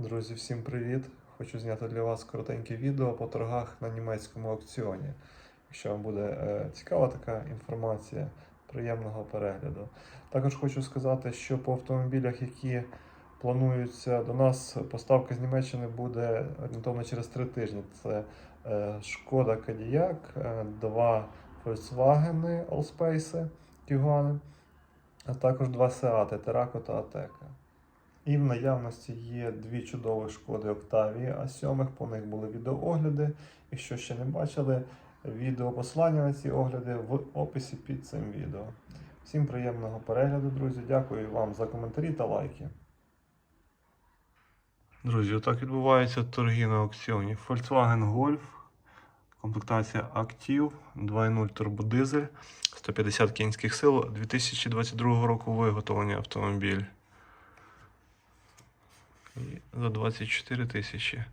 Друзі, всім привіт! Хочу зняти для вас коротеньке відео по торгах на німецькому аукціоні. Якщо вам буде е, цікава така інформація, приємного перегляду. Також хочу сказати, що по автомобілях, які плануються до нас, поставка з Німеччини буде орієнтовно через три тижні. Це е, Шкода Кадіяк, е, два Volkswagen Allspace Tiguan, а також два Seat Terraco та Ateca. І в наявності є дві чудові шкоди Октавії А7, по них були відеоогляди. Якщо ще не бачили, відео посилання на ці огляди в описі під цим відео. Всім приємного перегляду, друзі. Дякую вам за коментарі та лайки. Друзі, отак відбуваються торги на аукціоні. Volkswagen Golf, комплектація Active, 2.0 турбодизель, 150 кінських сил, 2022 року виготовлення автомобіль. І за 24 тисячі.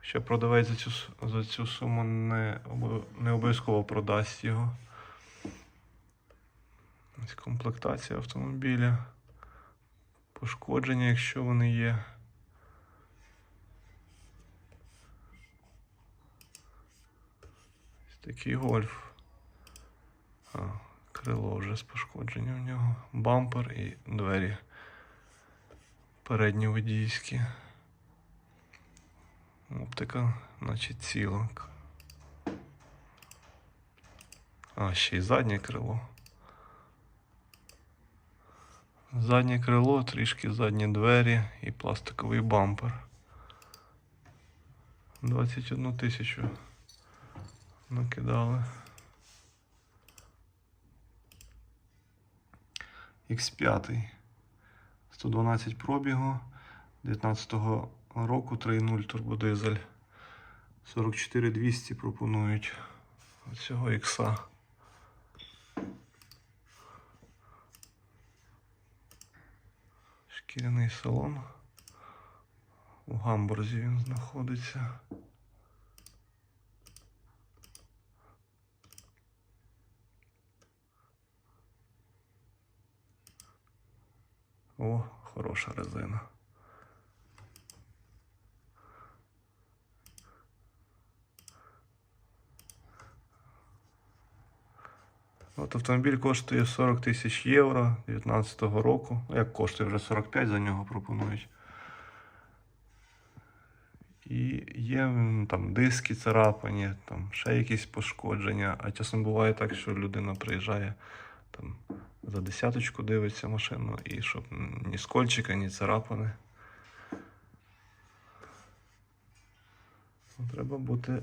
Ще продавець за цю, за цю суму не, не обов'язково продасть його. Ось комплектація автомобіля. Пошкодження, якщо вони є. Ось такий гольф. А, крило вже з пошкодженням в нього. Бампер і двері передні водійські. Оптика, наче ціла. А, ще й заднє крило. Заднє крило, трішки задні двері і пластиковий бампер. 21 тисячу накидали. X5. 112 пробігу 19-го року 3.0 турбодизель. 44 200 пропонують цього ікса. Шкіряний салон. У гамбурзі він знаходиться. О, хороша резина. От автомобіль коштує 40 тисяч євро 2019 року. Як коштує вже 45 за нього пропонують. І є там диски царапані, там ще якісь пошкодження. А часом буває так, що людина приїжджає за десяточку дивиться машину і щоб ні скольчика, ні царапини. Ну, Треба бути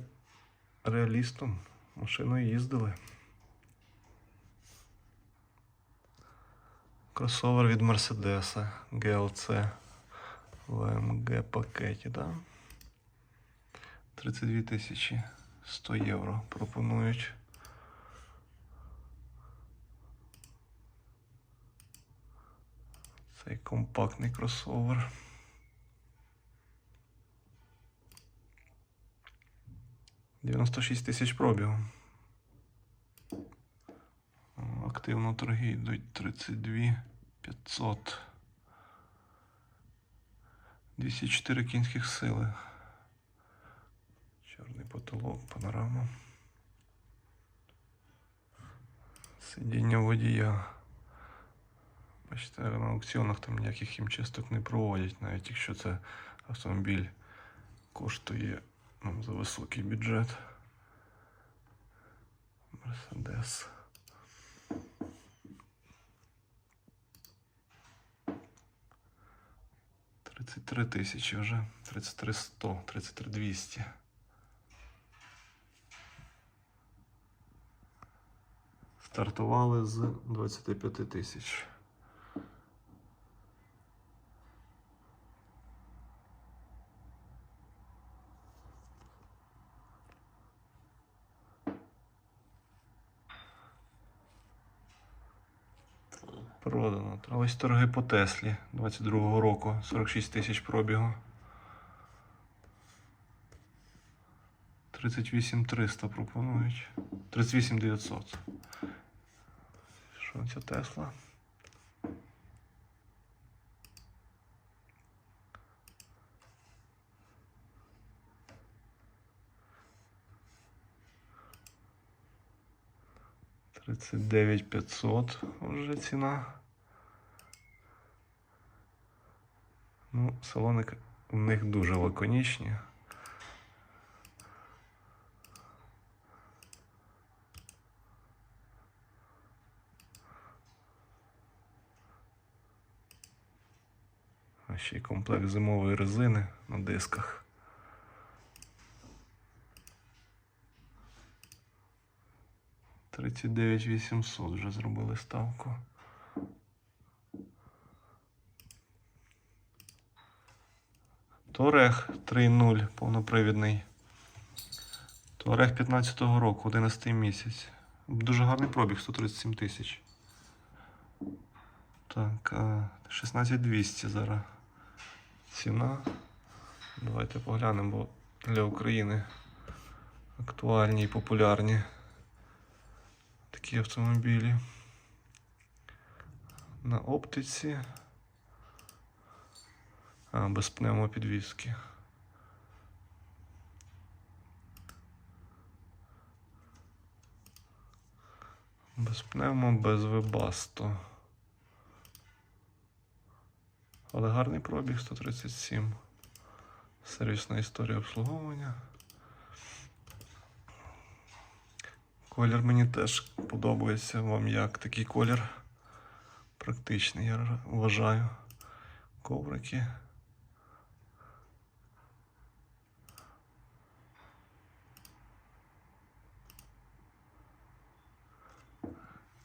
реалістом. Машиною їздили. Кросовер від Мерседеса GLC в AMG пакеті, да? 32 тисячі 100 євро пропонують. Компактний кросовер. Дев'яносто шість тисяч пробігу. Активно торги йдуть 32 500. 204 кінських сили. Чорний потолок, панорама. Сидіння водія. Бачите, на аукціонах там ніяких хімчисток не проводять, навіть якщо це автомобіль коштує ну, за високий бюджет. Мерседес. Тридцять три тисячі вже. Тридцять три сто, тридцять три двісті. Стартували з 25 тисяч. Ось торги по Теслі 22-го року, 46 тисяч пробігу. 38300 пропонують. 38900. Що це Тесла? Тридцять дев'ять п'ятсот вже ціна. Ну, салони в них дуже лаконічні. А ще й комплект зимової резини на дисках. Тридцять дев'ять вісімсот вже зробили ставку. Торех 3.0 повнопривідний. Торех 15-го року, 11 місяць. Дуже гарний пробіг, 137 тисяч. Так, 16200 зараз. Ціна. Давайте поглянемо, бо для України актуальні і популярні такі автомобілі. На оптиці. А, без пневмопідвіски. Без пневмо, без вебасто. Але гарний пробіг 137. Сервісна історія обслуговування. Колір мені теж подобається. Вам як такий колір практичний, я вважаю. Коврики.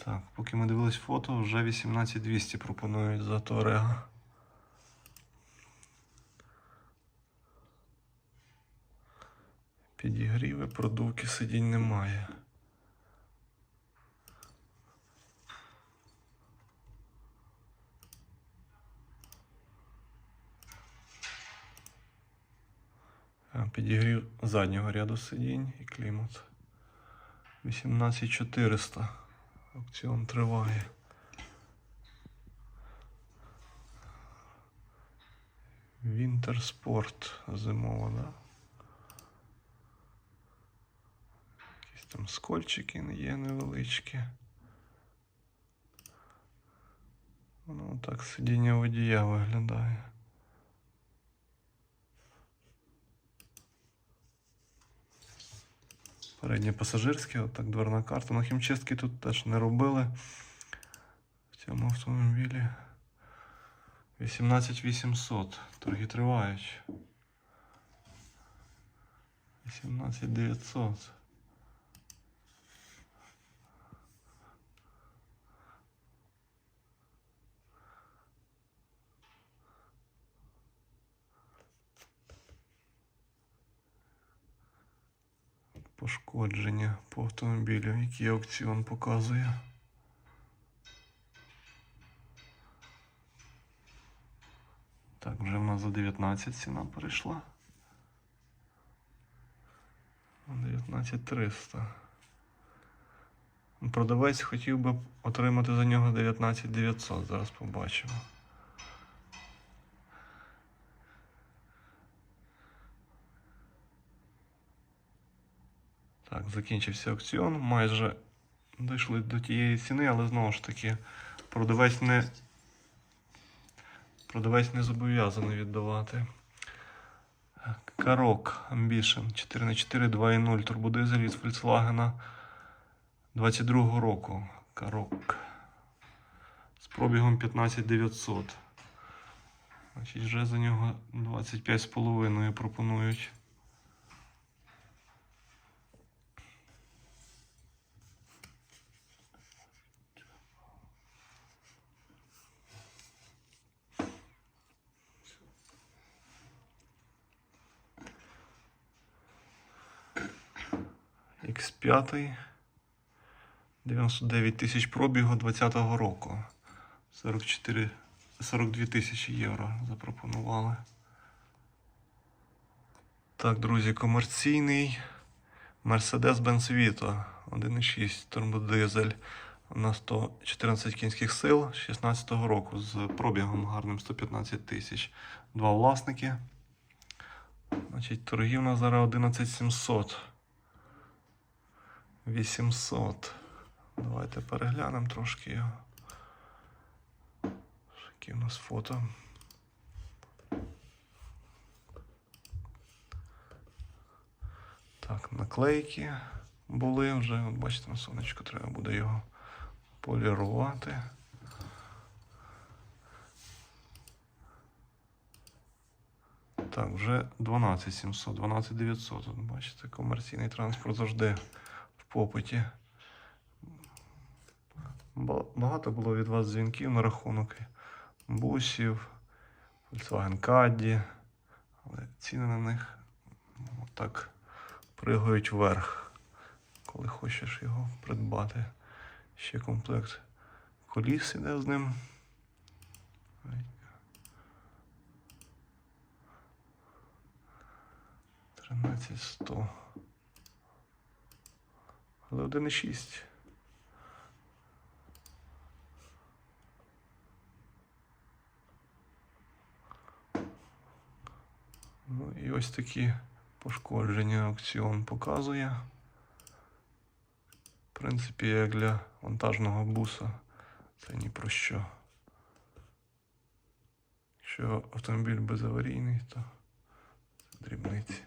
Так, поки ми дивились фото, вже 18200 пропонують за Торега. Підігріви, продувки сидінь немає. Підігрів заднього ряду сидінь і клімат. 18400. Аукціон триває. Вінтер Спорт зимова, да? Якісь там скольчики є невеличкі. Ну, так сидіння водія виглядає. Переднє пасажирські, отак дверна карта. Ну, хімчистки тут теж не робили. В цьому автомобілі 18800. Торги тривають. 18900. Пошкодження по автомобілю, який аукціон показує. Так, вже в нас за 19 ціна перейшла. 19300. Продавець хотів би отримати за нього 19900. Зараз побачимо. Так, закінчився аукціон. Майже дійшли до тієї ціни, але знову ж таки продавець не, продавець не зобов'язаний віддавати. Карок Ambition 4х4 2.0 турбодизель від Volkswagen 22 року. Карок. З пробігом 15900. Значить, вже за нього 25,5 пропонують. X5. 99 тисяч пробігу 20-го року. 44, 42 тисячі євро запропонували. Так, друзі, комерційний Mercedes-Benz Vito 1.6 турбодизель на 114 кінських сил 16-го року з пробігом гарним 115 тисяч. Два власники. Значить, торгів на зараз 11700. 800. Давайте переглянемо трошки його. Які у нас фото. Так, наклейки були вже. От бачите, на сонечку треба буде його полірувати. Так, вже 12700, 12900. От бачите, комерційний транспорт завжди попиті. Багато було від вас дзвінків на рахунок бусів, Volkswagen Caddy, але ціни на них ну, так пригають вверх, коли хочеш його придбати. Ще комплект коліс іде з ним. 13100. Але 1,6. Ну і ось такі пошкодження аукціон показує. В принципі, як для вантажного буса, це ні про що. Якщо автомобіль безаварійний, то дрібниці.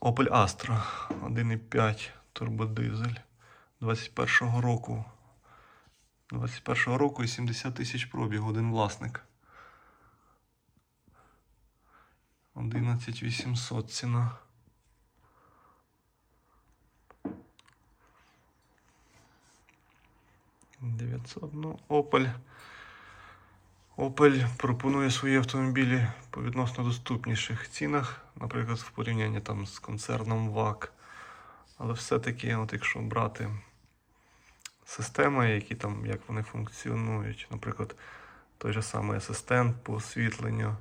Opel Astra 1,5 турбодизель 21-го року. 21-го року і 70 тисяч пробігу, один власник. 11800 ціна. Дев'ятсот. Ну, Opel. Opel пропонує свої автомобілі по відносно доступніших цінах, наприклад, в порівнянні там з концерном ВАК. Але все-таки, от якщо брати системи, які там, як вони функціонують, наприклад, той же самий асистент по освітленню,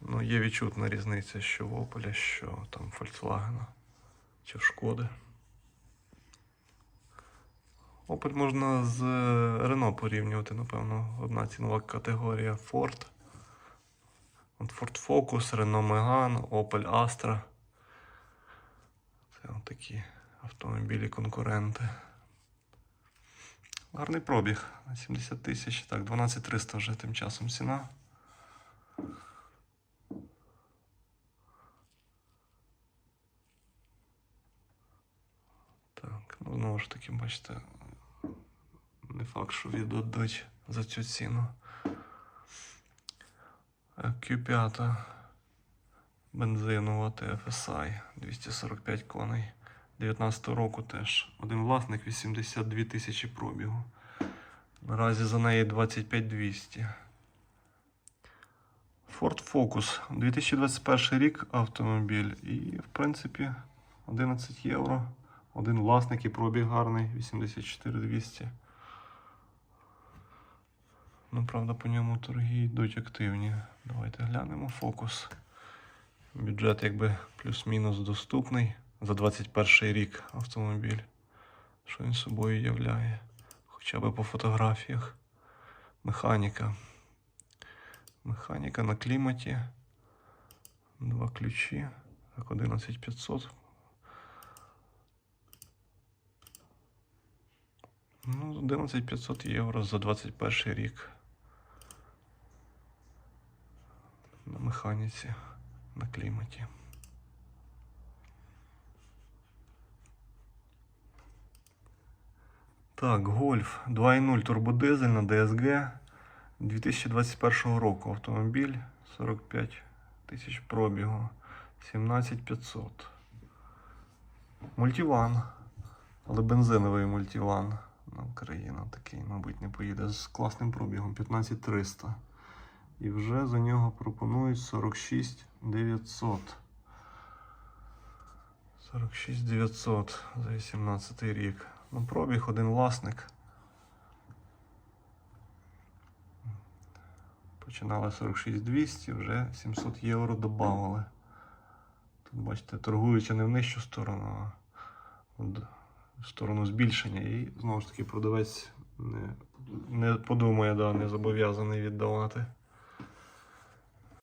ну, є відчутна різниця, що в Opel, що там Volkswagen чи в Шкоди. Opel можна з Renault порівнювати, напевно, одна цінова категорія Ford. От Ford Focus, Renault Megane, Opel Astra. Це от такі автомобілі конкуренти. Гарний пробіг на 70 тисяч. Так, 12300 вже тим часом ціна. Так, ну знову ж таки, бачите, не факт, що віддадуть за цю ціну. Е, Q5 бензинова TFSI 245 коней. 19 року теж. Один власник 82 тисячі пробігу. Наразі за неї 25 200. Ford Focus 2021 рік автомобіль. І, в принципі, 11 євро. Один власник і пробіг гарний 84 200. Ну, правда, по ньому торги йдуть активні. Давайте глянемо фокус. Бюджет якби плюс-мінус доступний за 21 рік автомобіль. Що він собою являє? Хоча б по фотографіях. Механіка. Механіка на кліматі. Два ключі. Так, 11500. Ну, 11500 євро за 21 рік. На механіці, на кліматі. Так, Гольф 2.0 турбодизель на DSG 2021 року. Автомобіль 45 тисяч пробігу. 17500. Мультиван. Але бензиновий мультиван на Україну такий, мабуть, не поїде з класним пробігом 15300. І вже за нього пропонують 46 900. 46 900 за 18 рік. Ну, пробіг один власник. Починали 46 200, вже 700 євро додавали. Тут, бачите, торгуючи не в нижчу сторону, а в сторону збільшення. І знову ж таки продавець не, не подумає, да, не зобов'язаний віддавати.